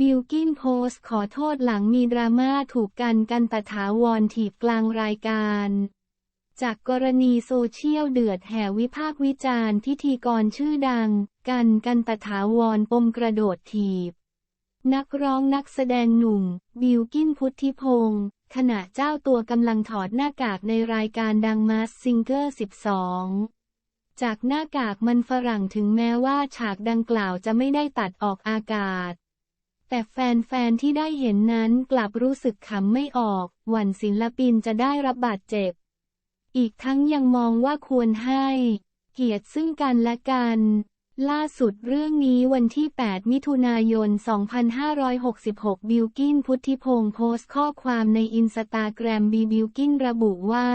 บิลกินโพสขอโทษหลังมีดราม่าถูกกันกันตถาวรถีบกลางรายการ จากกรณีโซเชียลเดือดแห่วิพากษ์วิจารณ์พิธีกรชื่อดัง กันกันตถาวรปมกระโดดถีบ นักร้องนักแสดงหนุ่ม บิลกินพุทธิพงศ์ขณะเจ้าตัวกำลังถอดหน้ากากในรายการดังมาสซิงเกอร์ 12จากหน้ากากมันฝรั่งถึงแม้ว่าฉากดังกล่าวจะไม่ได้ตัดออกอากาศ แต่แฟนๆที่ได้เห็นนั้นกลับรู้สึกขำไม่ออก หวั่นศิลปินจะได้รับบาดเจ็บ อีกทั้งยังมองว่าควรให้เกียรติซึ่งกันและกัน ล่าสุดเรื่องนี้วันที่ 8 มิถุนายน 2566 บิลกินพุทธิพงศ์โพสต์ข้อความในอินสตาแกรมบีบิลกินระบุว่า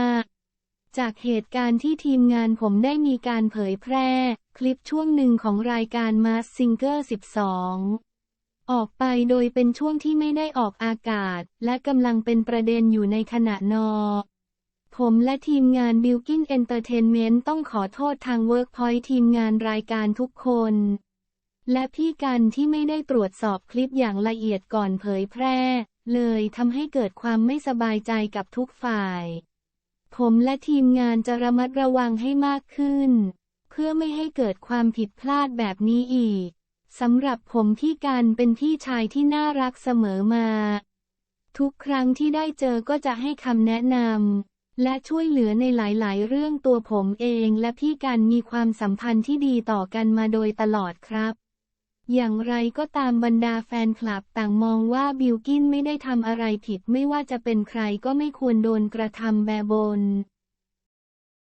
จากเหตุการณ์ที่ทีมงานผมได้มีการเผยแพร่ คลิปช่วงหนึ่งของรายการ Mask Singer 12 ออกไปโดยเป็นช่วงที่ไม่ได้ออกอากาศ และกำลังเป็นประเด็นอยู่ในขณะนอ ผมและทีมงาน b i l k i n Entertainment ต้องขอโทษทาง Workpoint ทีมงานรายการทุกคน และพี่กันที่ไม่ได้ตรวจสอบคลิปอย่างละเอียดก่อนเผยแพร่ เลยทำให้เกิดความไม่สบายใจกับทุกฝ่าย ผมและทีมงานจะระมัดระวังให้มากขึ้น เพื่อไม่ให้เกิดความผิดพลาดแบบนี้อีก สำหรับผมพี่กันเป็นพี่ชายที่น่ารักเสมอมา ทุกครั้งที่ได้เจอก็จะให้คำแนะนำและช่วยเหลือในหลาย ๆ เรื่องตัวผมเองและพี่กันมีความสัมพันธ์ที่ดีต่อกันมาโดยตลอดครับ อย่างไรก็ตามบรรดาแฟนคลับต่างมองว่าบิลกินไม่ได้ทำอะไรผิดไม่ว่าจะเป็นใครก็ไม่ควรโดนกระทำแบบบน